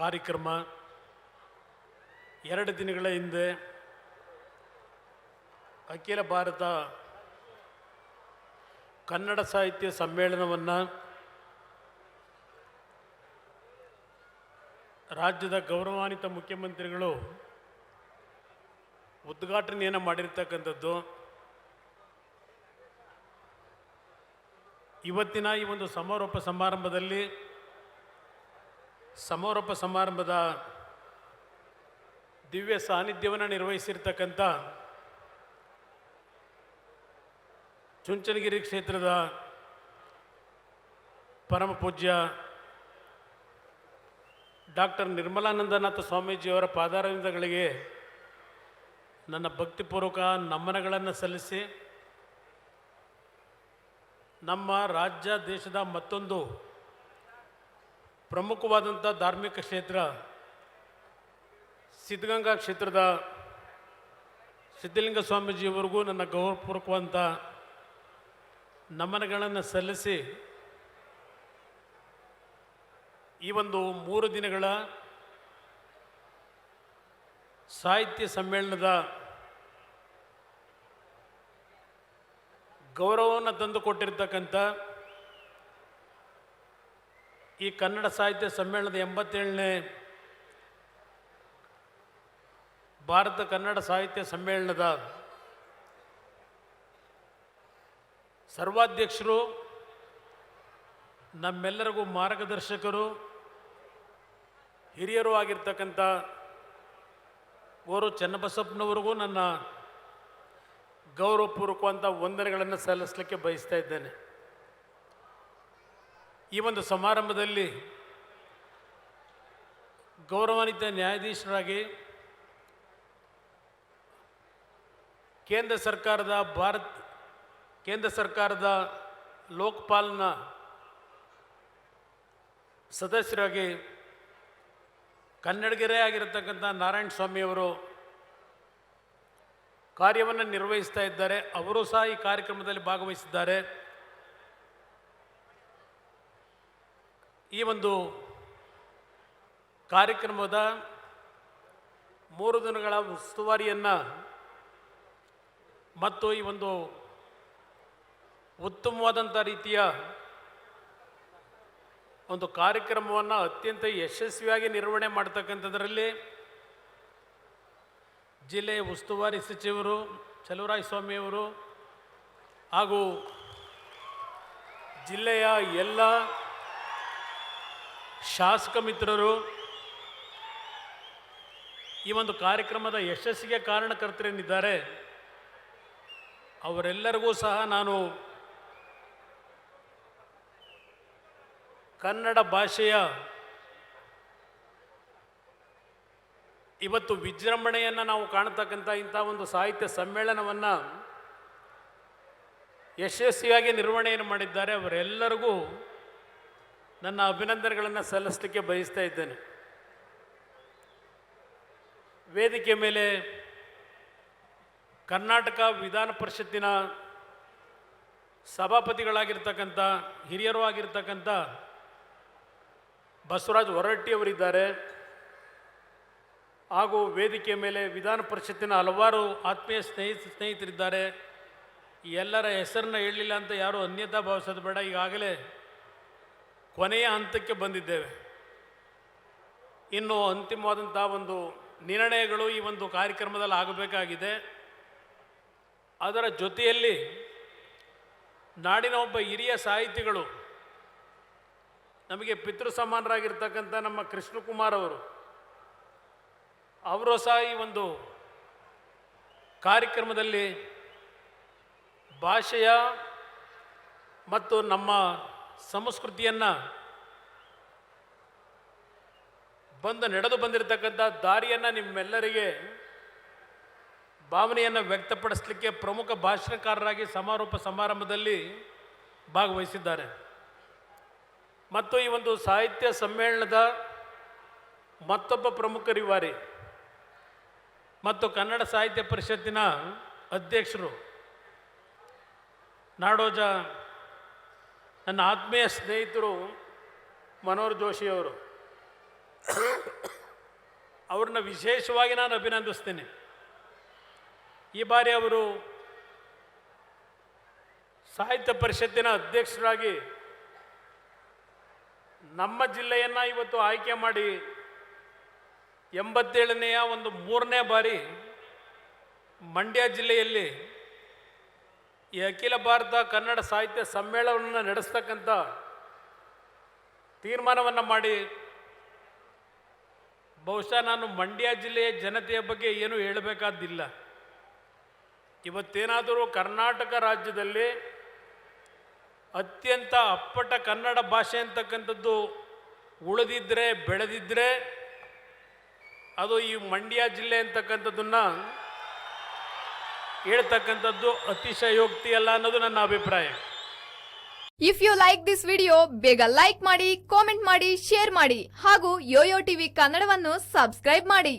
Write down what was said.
ಕಾರ್ಯಕ್ರಮ ಎರಡು ದಿನಗಳ ಹಿಂದೆ ಅಖಿಲ ಭಾರತ ಕನ್ನಡ ಸಾಹಿತ್ಯ ಸಮ್ಮೇಳನವನ್ನು ರಾಜ್ಯದ ಗೌರವಾನ್ವಿತ ಮುಖ್ಯಮಂತ್ರಿಗಳು ಉದ್ಘಾಟನೆಯನ್ನು ಮಾಡಿರ್ತಕ್ಕಂಥದ್ದು. ಇವತ್ತಿನ ಈ ಒಂದು ಸಮಾರೋಪ ಸಮಾರಂಭದಲ್ಲಿ ಸಮಾರೋಪ ಸಮಾರಂಭದ ದಿವ್ಯ ಸಾನ್ನಿಧ್ಯವನ್ನು ನಿರ್ವಹಿಸಿರ್ತಕ್ಕಂಥ ಚುಂಚನಗಿರಿ ಕ್ಷೇತ್ರದ ಪರಮ ಪೂಜ್ಯ ಡಾಕ್ಟರ್ ನಿರ್ಮಲಾನಂದನಾಥ ಸ್ವಾಮೀಜಿಯವರ ಪಾದಾರವಿಂದಗಳಿಗೆ ನನ್ನ ಭಕ್ತಿಪೂರ್ವಕ ನಮನಗಳನ್ನು ಸಲ್ಲಿಸಿ ನಮ್ಮ ರಾಜ್ಯ, ದೇಶದ ಮತ್ತೊಂದು ಪ್ರಮುಖವಾದಂಥ ಧಾರ್ಮಿಕ ಕ್ಷೇತ್ರ ಸಿದ್ಧಗಂಗಾ ಕ್ಷೇತ್ರದ ಸಿದ್ಧಲಿಂಗ ಸ್ವಾಮೀಜಿಯವರೆಗೂ ನನ್ನ ಗೌರವಪೂರ್ವಕವಾದಂಥ ನಮನಗಳನ್ನು ಸಲ್ಲಿಸಿ ಈ ಒಂದು ಮೂರು ದಿನಗಳ ಸಾಹಿತ್ಯ ಸಮ್ಮೇಳನದ ಗೌರವವನ್ನು ತಂದುಕೊಟ್ಟಿರ್ತಕ್ಕಂಥ ಈ ಕನ್ನಡ ಸಾಹಿತ್ಯ ಸಮ್ಮೇಳನದ ಎಂಬತ್ತೇಳನೇ ಭಾರತ ಕನ್ನಡ ಸಾಹಿತ್ಯ ಸಮ್ಮೇಳನದ ಸರ್ವಾಧ್ಯಕ್ಷರು, ನಮ್ಮೆಲ್ಲರಿಗೂ ಮಾರ್ಗದರ್ಶಕರು, ಹಿರಿಯರು ಆಗಿರ್ತಕ್ಕಂಥ ಓರು ಚನ್ನಬಸಪ್ಪನವರಿಗೂ ನನ್ನ ಗೌರವಪೂರ್ವಕವಂಥ ವಂದನೆಗಳನ್ನು ಸಲ್ಲಿಸಲಿಕ್ಕೆ ಬಯಸ್ತಾ ಇದ್ದೇನೆ. ಈ ಒಂದು ಸಮಾರಂಭದಲ್ಲಿ ಗೌರವಾನ್ವಿತ ನ್ಯಾಯಾಧೀಶರಾಗಿ ಕೇಂದ್ರ ಸರ್ಕಾರದ ಭಾರತ್, ಕೇಂದ್ರ ಸರ್ಕಾರದ ಲೋಕಪಾಲನ ಸದಸ್ಯರಾಗಿ ಕನ್ನಡಗೆರೆ ಆಗಿರತಕ್ಕಂಥ ನಾರಾಯಣ ಸ್ವಾಮಿಯವರು ಕಾರ್ಯವನ್ನು ನಿರ್ವಹಿಸ್ತಾ ಇದ್ದಾರೆ. ಅವರು ಸಹ ಈ ಕಾರ್ಯಕ್ರಮದಲ್ಲಿ ಭಾಗವಹಿಸಿದ್ದಾರೆ. ಈ ಒಂದು ಕಾರ್ಯಕ್ರಮದ ಮೂರು ದಿನಗಳ ಉಸ್ತುವಾರಿಯನ್ನು ಮತ್ತು ಈ ಒಂದು ಉತ್ತಮವಾದಂಥ ರೀತಿಯ ಒಂದು ಕಾರ್ಯಕ್ರಮವನ್ನು ಅತ್ಯಂತ ಯಶಸ್ವಿಯಾಗಿ ನಿರ್ವಹಣೆ ಮಾಡ್ತಕ್ಕಂಥದ್ರಲ್ಲಿ ಜಿಲ್ಲೆಯ ಉಸ್ತುವಾರಿ ಸಚಿವರು ಚಲುವರಾಯ ಸ್ವಾಮಿಯವರು ಹಾಗೂ ಜಿಲ್ಲೆಯ ಎಲ್ಲ ಶಾಸಕ ಮಿತ್ರರು, ಈ ಒಂದು ಕಾರ್ಯಕ್ರಮದ ಯಶಸ್ಸಿಗೆ ಕಾರಣಕರ್ತರೇನಿದ್ದಾರೆ. ಅವರೆಲ್ಲರಿಗೂ ಸಹ ನಾನು ಕನ್ನಡ ಭಾಷೆಯ ಇವತ್ತು ವಿಜೃಂಭಣೆಯನ್ನು ನಾವು ಕಾಣತಕ್ಕಂಥ ಇಂಥ ಒಂದು ಸಾಹಿತ್ಯ ಸಮ್ಮೇಳನವನ್ನು ಯಶಸ್ವಿಯಾಗಿ ನಿರ್ವಹಣೆಯನ್ನು ಮಾಡಿದ್ದಾರೆ. ಅವರೆಲ್ಲರಿಗೂ ನನ್ನ ಅಭಿನಂದನೆಗಳನ್ನು ಸಲ್ಲಿಸಲಿಕ್ಕೆ ಬಯಸ್ತಾ ಇದ್ದೇನೆ. ವೇದಿಕೆ ಮೇಲೆ ಕರ್ನಾಟಕ ವಿಧಾನ ಪರಿಷತ್ತಿನ ಸಭಾಪತಿಗಳಾಗಿರ್ತಕ್ಕಂಥ, ಹಿರಿಯರು ಆಗಿರ್ತಕ್ಕಂಥ ಬಸವರಾಜ್ ಹೊರಟ್ಟಿಯವರಿದ್ದಾರೆ ಹಾಗೂ ವೇದಿಕೆ ಮೇಲೆ ವಿಧಾನ ಪರಿಷತ್ತಿನ ಹಲವಾರು ಆತ್ಮೀಯ ಸ್ನೇಹಿತ ಸ್ನೇಹಿತರಿದ್ದಾರೆ. ಎಲ್ಲರ ಹೆಸರನ್ನ ಹೇಳಲಿಲ್ಲ ಅಂತ ಯಾರೂ ಅನ್ಯತಾ ಭಾವಿಸೋದು ಬೇಡ. ಈಗಾಗಲೇ ಕೊನೆಯ ಹಂತಕ್ಕೆ ಬಂದಿದ್ದೇವೆ. ಇನ್ನು ಅಂತಿಮವಾದಂಥ ಒಂದು ನಿರ್ಣಯಗಳು ಈ ಒಂದು ಕಾರ್ಯಕ್ರಮದಲ್ಲಿ ಆಗಬೇಕಾಗಿದೆ. ಅದರ ಜೊತೆಯಲ್ಲಿ ನಾಡಿನ ಒಬ್ಬ ಹಿರಿಯ ಸಾಹಿತಿಗಳು ನಮಗೆ ಪಿತೃ ಸಮಾನರಾಗಿರ್ತಕ್ಕಂಥ ನಮ್ಮ ಕೃಷ್ಣಕುಮಾರ್ ಅವರು ಅವರು ಸಹ ಈ ಒಂದು ಕಾರ್ಯಕ್ರಮದಲ್ಲಿ ಭಾಷೆಯ ಮತ್ತು ನಮ್ಮ ಸಂಸ್ಕೃತಿಯನ್ನು ಬಂದು ನಡೆದು ಬಂದಿರತಕ್ಕಂಥ ದಾರಿಯನ್ನು ನಿಮ್ಮೆಲ್ಲರಿಗೆ ಭಾವನೆಯನ್ನು ವ್ಯಕ್ತಪಡಿಸಲಿಕ್ಕೆ ಪ್ರಮುಖ ಭಾಷಣಕಾರರಾಗಿ ಸಮಾರೋಪ ಸಮಾರಂಭದಲ್ಲಿ ಭಾಗವಹಿಸಿದ್ದಾರೆ. ಮತ್ತು ಈ ಒಂದು ಸಾಹಿತ್ಯ ಸಮ್ಮೇಳನದ ಮತ್ತೊಬ್ಬ ಪ್ರಮುಖ ರಿವಾರಿ ಮತ್ತು ಕನ್ನಡ ಸಾಹಿತ್ಯ ಪರಿಷತ್ತಿನ ಅಧ್ಯಕ್ಷರು ನಾಡೋಜ ನನ್ನ ಆತ್ಮೀಯ ಸ್ನೇಹಿತರು ಮನೋಹರ್ ಜೋಶಿಯವರು ಅವ್ರನ್ನ ವಿಶೇಷವಾಗಿ ನಾನು ಅಭಿನಂದಿಸ್ತೀನಿ. ಈ ಬಾರಿ ಅವರು ಸಾಹಿತ್ಯ ಪರಿಷತ್ತಿನ ಅಧ್ಯಕ್ಷರಾಗಿ ನಮ್ಮ ಜಿಲ್ಲೆಯನ್ನು ಇವತ್ತು ಆಯ್ಕೆ ಮಾಡಿ ಎಂಬತ್ತೇಳನೆಯ ಒಂದು ಮೂರನೇ ಬಾರಿ ಮಂಡ್ಯ ಜಿಲ್ಲೆಯಲ್ಲಿ ಈ ಅಖಿಲ ಭಾರತ ಕನ್ನಡ ಸಾಹಿತ್ಯ ಸಮ್ಮೇಳನವನ್ನು ನಡೆಸ್ತಕ್ಕಂಥ ತೀರ್ಮಾನವನ್ನು ಮಾಡಿ, ಬಹುಶಃ ನಾನು ಮಂಡ್ಯ ಜಿಲ್ಲೆಯ ಜನತೆಯ ಬಗ್ಗೆ ಏನು ಹೇಳಬೇಕಾದ್ದಿಲ್ಲ ಇವತ್ತೇನಾದರೂ ಕರ್ನಾಟಕ ರಾಜ್ಯದಲ್ಲಿ ಅತ್ಯಂತ ಅಪ್ಪಟ ಕನ್ನಡ ಭಾಷೆ ಅಂತಕ್ಕಂಥದ್ದು ಉಳಿದಿದ್ದರೆ ಬೆಳೆದಿದ್ದರೆ ಅದು ಈ ಮಂಡ್ಯ ಜಿಲ್ಲೆ ಅಂತಕ್ಕಂಥದ್ದನ್ನು ಹೇಳ್ತಕ್ಕಂಥದ್ದು ಅತಿಶಯೋಕ್ತಿ ಅಲ್ಲ ಅನ್ನೋದು ನನ್ನ ಅಭಿಪ್ರಾಯ. If you like this video ಬೇಗ ಲೈಕ್ ಮಾಡಿ ಕಾಮೆಂಟ್ ಮಾಡಿ ಶೇರ್ ಮಾಡಿ ಹಾಗೂ ಯೋಯೋ ಟಿವಿ ಕನ್ನಡವನ್ನು ಸಬ್ಸ್ಕ್ರೈಬ್ ಮಾಡಿ.